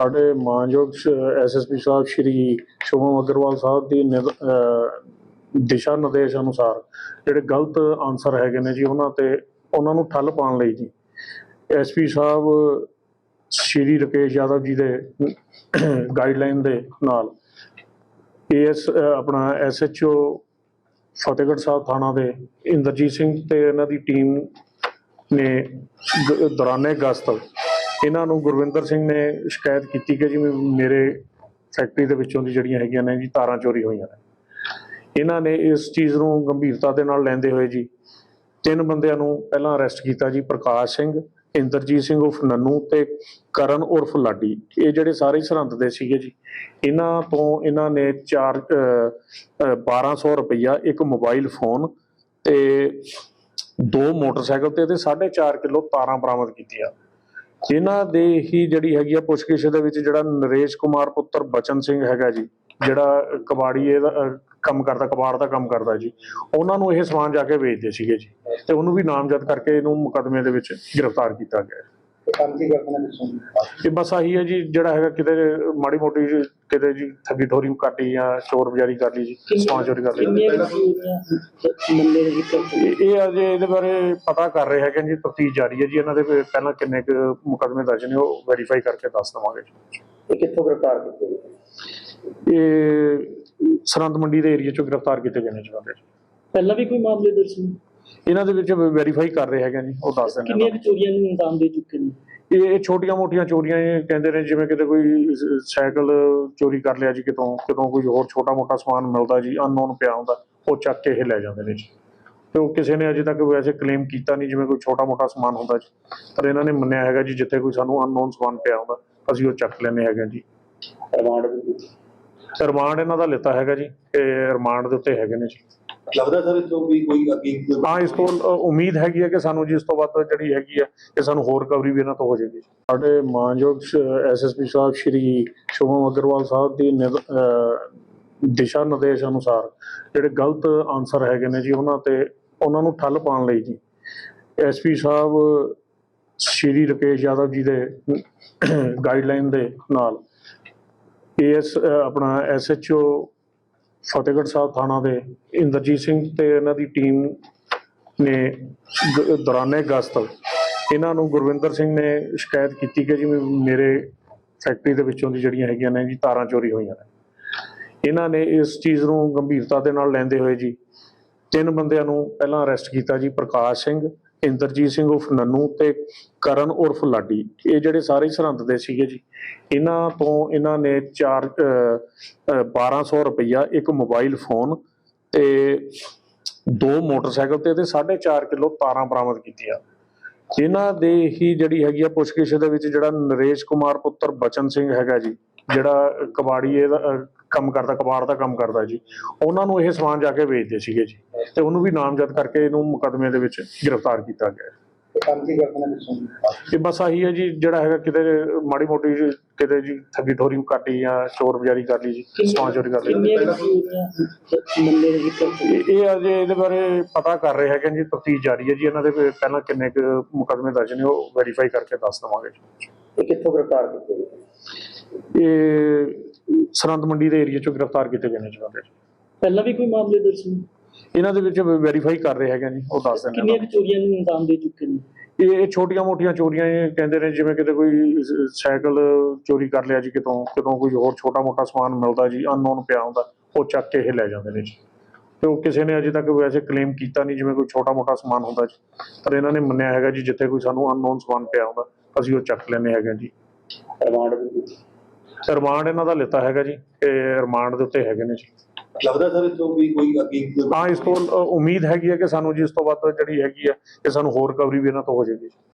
ਸਾਡੇ ਮਾਨਯੋਗ ਐਸਐਸਪੀ ਸਾਹਿਬ ਸ਼੍ਰੀ ਸ਼ੁਭਮ ਅਗਰਵਾਲ ਸਾਹਿਬ ਦੀ ਨਿਰ- ਦਿਸ਼ਾ ਨਿਰਦੇਸ਼ ਅਨੁਸਾਰ ਜਿਹੜੇ ਗਲਤ ਆਨਸਰ ਹੈਗੇ ਨੇ ਜੀ ਉਹਨਾਂ ਤੇ ਉਹਨਾਂ ਨੂੰ ਠੱਲ ਪਾਉਣ ਲਈ ਜੀ। ਐਸਪੀ ਸਾਹਿਬ ਸ਼੍ਰੀ ਰਕੇਸ਼ ਯਾਦਵ ਜੀ ਦੇ ਗਾਈਡਲਾਈਨ ਦੇ ਨਾਲ ਏਐਸ ਆਪਣਾ ਐਸਐਚਓ ਫਤਿਹਗੜ੍ਹ ਸਾਹਿਬ ਥਾਣਾ ਦੇ ਇੰਦਰਜੀਤ ਸਿੰਘ ਤੇ ਇਹਨਾਂ ਦੀ ਟੀਮ ਨੇ ਦੌਰਾਨੇ ਗਸਤ ਇਹਨਾਂ ਨੂੰ ਗੁਰਵਿੰਦਰ ਸਿੰਘ ਨੇ ਸ਼ਿਕਾਇਤ ਕੀਤੀ ਕਿ ਜੀ ਮੇਰੇ ਫੈਕਟਰੀ ਦੇ ਵਿੱਚੋਂ ਦੀ ਜਿਹੜੀਆਂ ਹੈਗੀਆਂ ਨੇ ਜੀ, ਤਾਰਾਂ ਚੋਰੀ ਹੋਈਆਂ ਨੇ। ਇਹਨਾਂ ਨੇ ਇਸ ਚੀਜ਼ ਨੂੰ ਗੰਭੀਰਤਾ ਦੇ ਨਾਲ ਲੈਂਦੇ ਹੋਏ ਜੀ, ਤਿੰਨ ਬੰਦਿਆਂ ਨੂੰ ਪਹਿਲਾਂ ਅਰੈਸਟ ਕੀਤਾ ਜੀ, ਪ੍ਰਕਾਸ਼ ਸਿੰਘ, ਇੰਦਰਜੀਤ ਸਿੰਘ ਉਰਫ ਨੰਨੂ ਤੇ ਕਰਨ ਉਰਫ ਲਾਡੀ। ਇਹ ਜਿਹੜੇ ਸਾਰੇ ਸਰਹੰਦ ਦੇ ਸੀਗੇ ਜੀ, ਇਹਨਾਂ ਤੋਂ ਇਹਨਾਂ ਨੇ 4 1200 ਰੁਪਈਆ ਇੱਕ ਮੋਬਾਈਲ ਫੋਨ ਤੇ ਦੋ ਮੋਟਰਸਾਈਕਲ ਤੇ ਤੇ 4.5 ਕਿਲੋ ਤਾਰਾਂ ਬਰਾਮਦ ਕੀਤੀਆਂ। ਇਹਨਾਂ ਦੇ ਹੀ ਜਿਹੜੀ ਹੈਗੀ ਆ ਪੁੱਛਗਿੱਛ ਦੇ ਵਿੱਚ ਜਿਹੜਾ ਨਰੇਸ਼ ਕੁਮਾਰ ਪੁੱਤਰ ਬਚਨ ਸਿੰਘ ਹੈਗਾ ਜੀ ਜਿਹੜਾ ਕਬਾੜੀ ਇਹਦਾ ਅਹ, ਕੰਮ ਕਰਦਾ ਕਬਾੜ ਦਾ ਕੰਮ ਕਰਦਾ ਜੀ ਉਹਨਾਂ ਨੂੰ ਇਹ ਸਮਾਨ ਜਾ ਕੇ ਵੇਚਦੇ ਸੀਗੇ ਜੀ ਤੇ ਉਹਨੂੰ ਵੀ ਨਾਮਜ਼ਦ ਕਰਕੇ ਇਹਨੂੰ ਮੁਕੱਦਮੇ ਦੇ ਵਿੱਚ ਗ੍ਰਿਫਤਾਰ ਕੀਤਾ ਗਿਆ। ਕੰਮ ਕੀ ਕਰਦੇ ਨੇ ਪਿੱਛੋਂ ਇਹ ਬਸ ਆਹੀ ਹੈ ਜੀ ਜਿਹੜਾ ਹੈਗਾ ਕਿਤੇ ਮਾੜੀ ਮੋਟੀ ਕਿਤੇ ਜੀ ਠੱਗੀ ਠੋਰੀ ਕਰਦੀ ਜਾਂ ਚੋਰ ਬਜ਼ਾਰੀ ਕਰ ਲਈ ਜੀ ਸਮਾਨ ਚੋਰੀ ਕਰ ਲਈ। ਕਿੰਨੀਆਂ ਕੁ ਚੋਰੀਆਂ ਮੰਨੇ ਦੇ ਵਿੱਚ? ਇਹ ਇਹ ਅਜੇ ਇਹਦੇ ਬਾਰੇ ਪਤਾ ਕਰ ਰਹੇ ਹੈਗੇ ਜੀ ਤਫਤੀਸ਼ ਜਾਰੀ ਹੈ ਜੀ ਇਹਨਾਂ ਦੇ ਵੀ ਪਹਿਲਾਂ ਕਿੰਨੇ ਕੁ ਮੁਕੱਦਮੇ ਦਰਜ ਨੇ ਉਹ ਵੈਰੀਫਾਈ ਕਰਕੇ ਦੱਸ ਦਵਾਂਗੇ ਜੀ। ਇਹ ਕਿੱਥੋਂ ਗ੍ਰਿਫਤਾਰ ਕੀਤੇ ਗਏ? ਇਹ ਸਰੰਦ ਮੰਡੀ ਦੇ ਏਰੀਆ ਚੋਂ ਗ੍ਰਿਫਤਾਰ ਕੀਤੇ ਗਏ ਨੇ ਜੀ ਬੰਦੇ। ਪਹਿਲਾਂ ਵੀ ਕੋਈ ਮਾਮਲੇ ਦਰਜ ਨੇ? ਇਹਨਾਂ ਦੇ ਵਿੱਚ ਵੈਰੀਫਾਈ ਕਰ ਰਹੇ ਹੈਗੇ ਜੀ ਉਹ ਦੱਸ ਦਿੰਦੇ ਕਿੰਨੀਆਂ ਕੁ ਚੋਰੀਆਂ ਨੂੰ ਅੰਜਾਮ ਦੇ ਚੁੱਕੇ ਨੇ? ਇਹ ਇਹ ਛੋਟੀਆਂ ਮੋਟੀਆਂ ਚੋਰੀਆਂ ਇਹ ਕਹਿੰਦੇ ਨੇ ਜਿਵੇਂ ਕਿਤੇ ਕੋਈ ਸ- ਸਾਈਕਲ ਚੋਰੀ ਕਰ ਲਿਆ ਜੀ ਕਿਤੋਂ ਕਿਤੋਂ ਕੋਈ ਹੋਰ ਛੋਟਾ ਮੋਟਾ ਸਮਾਨ ਮਿਲਦਾ ਜੀ ਅਨਨੋਨ ਪਿਆ ਹੁੰਦਾ ਉਹ ਚੱਕ ਕੇ ਇਹ ਲੈ ਜਾਂਦੇ ਨੇ ਜੀ। ਤੇ ਉਹ ਕਿਸੇ ਨੇ ਅਜੇ ਤੱਕ ਵੈਸੇ ਕਲੇਮ ਕੀਤਾ ਨਹੀਂ ਜਿਵੇਂ ਕੋਈ ਛੋਟਾ ਮੋਟਾ ਸਮਾਨ ਹੁੰਦਾ ਜੀ। ਪਰ ਇਹਨਾਂ ਨੇ ਮੰਨਿਆ ਹੈਗਾ ਜੀ ਜਿੱਥੇ ਕੋਈ ਸਾਨੂੰ ਅਨਨੋਨ ਸਮਾਨ ਪਿਆ ਹੁੰਦਾ ਅਸੀਂ ਉਹ ਚੱਕ ਲੈਨੇ ਹੈਗੇ ਜੀ। ਰਿਮਾਂਡ ਰਿਮਾਂਡ ਇਹਨਾਂ ਦਾ ਲਿੱਤਾ ਹੈਗਾ ਜੀ ਤੇ ਰਿਮਾਂਡ ਦੇ ਉੱਤੇ ਹੈਗੇ ਨੇ ਜੀ। ਲੱਗਦਾ ਸਰ ਤੋਂ ਵੀ ਕੋਈ ਅੱਗੇ ਕੋਈ ਹਾਂ ਇਸ ਤੋਂ ਅ, ਉਮੀਦ ਹੈਗੀ ਹੈ ਕਿ ਸਾਨੂੰ ਜੀ ਇਸ ਤੋਂ ਵੱਧ ਜਿਹੜੀ ਹੈਗੀ ਹੈ ਕਿ ਸਾਨੂੰ ਹੋਰ ਕਵਰੀ ਵੀ ਇਹਨਾਂ ਤੋਂ ਹੋ ਜਾਏਗੀ। ਸਾਡੇ ਮਾਨਯੋਗ ਐਸਐਸਪੀ ਸਾਹਿਬ ਸ਼੍ਰੀ ਸ਼ੁਭਮ ਅਗਰਵਾਲ ਸਾਹਿਬ ਦੀ ਨਿਰ- ਅ, ਦਿਸ਼ਾ ਨਿਰਦੇਸ਼ ਅਨੁਸਾਰ ਜਿਹੜੇ ਗਲਤ ਆਨਸਰ ਹੈਗੇ ਨੇ ਜੀ ਉਹਨਾਂ ਤੇ ਉਹਨਾਂ ਨੂੰ ਠੱਲ ਪਾਉਣ ਲਈ ਜੀ ਐਸਪੀ ਸਾਹਿਬ ਸ਼੍ਰੀ ਰਕੇਸ਼ ਯਾਦਵ ਜੀ ਦੇ ਗਾਈਡਲਾਈਨ ਦੇ ਨਾਲ ਏਐਸ ਆਪਣਾ ਐਸਐਚਓ ਫਤਿਹਗੜ੍ਹ ਸਾਹਿਬ ਥਾਣਾ ਦੇ ਇੰਦਰਜੀਤ ਸਿੰਘ ਤੇ ਇਹਨਾਂ ਦੀ ਟੀਮ ਨੇ ਦੌਰਾਨੇ ਗਸਤ ਇਹਨਾਂ ਨੂੰ ਗੁਰਵਿੰਦਰ ਸਿੰਘ ਨੇ ਸ਼ਿਕਾਇਤ ਕੀਤੀ ਕਿ ਜੀ ਮੇਰੇ ਫੈਕਟਰੀ ਦੇ ਵਿੱਚੋਂ ਦੀ ਜਿਹੜੀਆਂ ਹੈਗੀਆਂ ਨੇ ਜੀ ਤਾਰਾਂ ਚੋਰੀ ਹੋਈਆਂ ਨੇ। ਇਹਨਾਂ ਨੇ ਇਸ ਚੀਜ਼ ਨੂੰ ਗੰਭੀਰਤਾ ਦੇ ਨਾਲ ਲੈਂਦੇ ਹੋਏ ਜੀ ਤਿੰਨ ਬੰਦਿਆਂ ਨੂੰ ਪਹਿਲਾਂ ਅਰੈਸਟ ਕੀਤਾ ਜੀ ਪ੍ਰਕਾਸ਼ ਸਿੰਘ ਇੰਦਰਜੀਤ ਸਿੰਘ ਉਰਫ ਨੰਨੂ ਤੇ ਕਰਨ ਉਰਫ ਲਾਡੀ, ਇਹ ਜਿਹੜੇ ਸਾਰੇ ਸਰਹੰਦ ਦੇ ਸੀਗੇ ਜੀ। ਇਹਨਾਂ ਤੋਂ ਇਹਨਾਂ ਨੇ 4 1200 ਰੁਪਈਆ ਇੱਕ ਮੋਬਾਈਲ ਫੋਨ ਤੇ ਦੋ ਮੋਟਰਸਾਈਕਲ ਤੇ ਤੇ 4.5 ਕਿਲੋ ਤਾਰਾਂ ਬਰਾਮਦ ਕੀਤੀਆਂ। ਇਹਨਾਂ ਦੇ ਹੀ ਜਿਹੜੀ ਹੈਗੀ ਆ ਪੁੱਛਗਿੱਛ ਦੇ ਵਿੱਚ ਜਿਹੜਾ ਨਰੇਸ਼ ਕੁਮਾਰ ਪੁੱਤਰ ਬਚਨ ਸਿੰਘ ਹੈਗਾ ਜੀ, ਜਿਹੜਾ ਕਬਾੜੀਏ ਦਾ ਕੰਮ ਕਰਦਾ, ਕਬਾੜ ਦਾ ਕੰਮ ਕਰਦਾ ਜੀ, ਉਹਨਾਂ ਨੂੰ ਇਹ ਸਮਾਨ ਜਾ ਕੇ ਵੇਚਦੇ ਸੀਗੇ ਜੀ। ਤੇ ਉਹਨੂੰ ਵੀ ਨਾਮਜ਼ਦ ਕਰਕੇ ਇਹਨੂੰ ਮੁਕੱਦਮੇ ਦੇ ਵਿੱਚ ਗ੍ਰਿਫਤਾਰ ਕੀਤਾ ਗਿਆ ਕੰਮ ਕੀ ਕਰਦੇ ਨੇ ਪਿੱਛੋਂ? ਇਹ ਬਸ ਆਹੀ ਹੈ ਜੀ ਜਿਹੜਾ ਹੈਗਾ ਕਿਤੇ ਮਾੜੀ ਮੋਟੀ ਕਿਤੇ ਜੀ ਠੱਗੀ ਠੋਰੀ ਕਰਦੀ ਜਾਂ ਚੋਰ ਬਜ਼ਾਰੀ ਕਰ ਲਈ ਜੀ ਸਮਾਨ ਚੋਰੀ ਕਰ ਲਈ। ਇਹ ਅਜੇ ਇਹਦੇ ਬਾਰੇ ਪਤਾ ਕਰ ਰਹੇ ਹੈਗੇ ਜੀ ਤਫਤੀਸ਼ ਜਾਰੀ ਹੈ ਜੀ ਇਹਨਾਂ ਦੇ ਪਹਿਲਾਂ ਕਿੰਨੇ ਕੁ ਮੁਕੱਦਮੇ ਦਰਜ ਨੇ ਉਹ ਵੈਰੀਫਾਈ ਕਰਕੇ ਦੱਸ ਦਵਾਂਗੇ ਜੀ। ਇਹ ਕਿੱਥੋਂ ਗ੍ਰਿਫਤਾਰ ਕੀਤੇ ਗਏ? ਇਹ ਸਰਹੰਦ ਮੰਡੀ ਦੇ ਏਰੀਆ ਚੋਂ ਗ੍ਰਿਫਤਾਰ ਕੀਤੇ ਗਏ ਨੇ ਜੀ ਬੰਦੇ। ਪਹਿਲਾਂ ਵੀ ਕੋਈ ਮਾਮਲੇ ਦਰਜ ਨੇ ਇਹਨਾਂ ਦੇ ਵਿੱਚ ਵੈਰੀਫਾਈ ਕਰ ਰਹੇ ਹੈਗੇ ਜੀ ਉਹ ਦੱਸ ਦਿੰਦੇ ਕਿੰਨੀਆਂ ਕੁ ਚੋਰੀਆਂ ਨੂੰ ਅੰਜਾਮ ਦੇ ਚੁੱਕੇ ਨੇ? ਇਹ ਇਹ ਛੋਟੀਆਂ ਮੋਟੀਆਂ ਚੋਰੀਆਂ ਇਹ ਕਹਿੰਦੇ ਨੇ ਜਿਵੇਂ ਕਿਤੇ ਕੋਈ ਸਾਈਕਲ ਚੋਰੀ ਕਰ ਲਿਆ ਜੀ ਕਿਤੋਂ ਕਿਤੋਂ ਕੋਈ ਹੋਰ ਛੋਟਾ ਮੋਟਾ ਸਮਾਨ ਮਿਲਦਾ ਜੀ ਅਨਨੋਨ ਪਿਆ ਹੁੰਦਾ ਉਹ ਚੱਕ ਕੇ ਇਹ ਲੈ ਜਾਂਦੇ ਨੇ ਜੀ। ਤੇ ਉਹ ਕਿਸੇ ਨੇ ਅਜੇ ਤੱਕ ਵੈਸੇ ਕਲੇਮ ਕੀਤਾ ਨਹੀਂ ਜਿਵੇਂ ਕੋਈ ਛੋਟਾ ਮੋਟਾ ਸਮਾਨ ਹੁੰਦਾ ਜੀ। ਪਰ ਇਹਨਾਂ ਨੇ ਮੰਨਿਆ ਹੈਗਾ ਜੀ ਜਿੱਥੇ ਕੋਈ ਸਾਨੂੰ ਅਨਨੋਨ ਸਮਾਨ ਪਿਆ ਹੁੰਦਾ ਅਸੀਂ ਉਹ ਚੱਕ ਲੈਨੇ ਹੈਗੇ ਜੀ। ਰਿਮਾਂਡ ਰਿਮਾਂਡ ਇਹਨਾਂ ਦਾ ਲਿੱਤਾ ਹੈਗਾ ਜੀ ਤੇ ਰਿਮਾਂਡ ਦੇ ਉੱਤੇ ਹੈਗੇ ਨੇ ਜੀ। ਲੱਗਦਾ ਸਰ ਤੋਂ ਵੀ ਕੋਈ ਅੱਗੇ ਹਾਂ ਇਸ ਤੋਂ ਅ, ਉਮੀਦ ਹੈਗੀ ਹੈ ਕਿ ਸਾਨੂੰ ਜੀ ਇਸ ਤੋਂ ਵੱਧ ਜਿਹੜੀ ਹੈਗੀ ਹੈ ਕਿ ਸਾਨੂੰ ਹੋਰ ਰਿਕਵਰੀ ਵੀ ਇਹਨਾਂ ਤੋਂ ਹੋ ਜਾਏਗੀ।